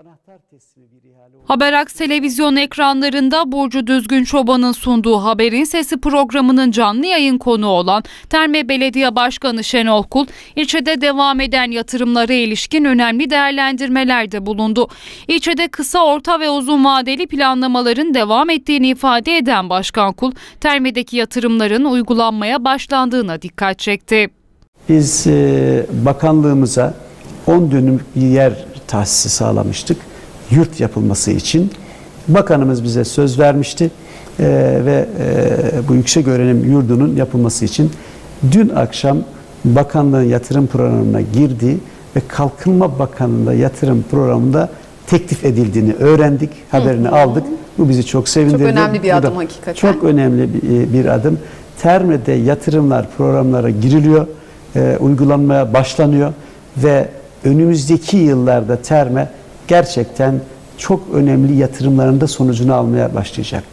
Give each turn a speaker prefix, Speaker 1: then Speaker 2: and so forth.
Speaker 1: anahtar teslimi bir ihale oldu.
Speaker 2: Haberaks televizyon ekranlarında Burcu Düzgün Çoban'ın sunduğu Haberin Sesi programının canlı yayın konuğu olan Terme Belediye Başkanı Şenol Kul, ilçede devam eden yatırımlara ilişkin önemli değerlendirmelerde bulundu. İlçede kısa, orta ve uzun vadeli planlamaların devam ettiğini ifade eden Başkan Kul, Terme'deki yatırımların uygulanmaya başlandığına dikkat çekti.
Speaker 1: Biz e, bakanlığımıza 10 dönümlük bir yer tahsisi sağlamıştık yurt yapılması için. Bakanımız bize söz vermişti e, ve e, bu yüksek öğrenim yurdunun yapılması için dün akşam bakanlığın yatırım programına girdi ve Kalkınma Bakanlığı'nda yatırım programında teklif edildiğini öğrendik, haberini aldık. Bu bizi çok sevindirdi.
Speaker 3: önemli bir
Speaker 1: Bu da
Speaker 3: adım hakikaten.
Speaker 1: Çok önemli bir, bir adım. Terme'de yatırımlar programlara giriliyor, e, uygulanmaya başlanıyor ve önümüzdeki yıllarda Terme gerçekten çok önemli yatırımlarında sonucunu almaya başlayacak.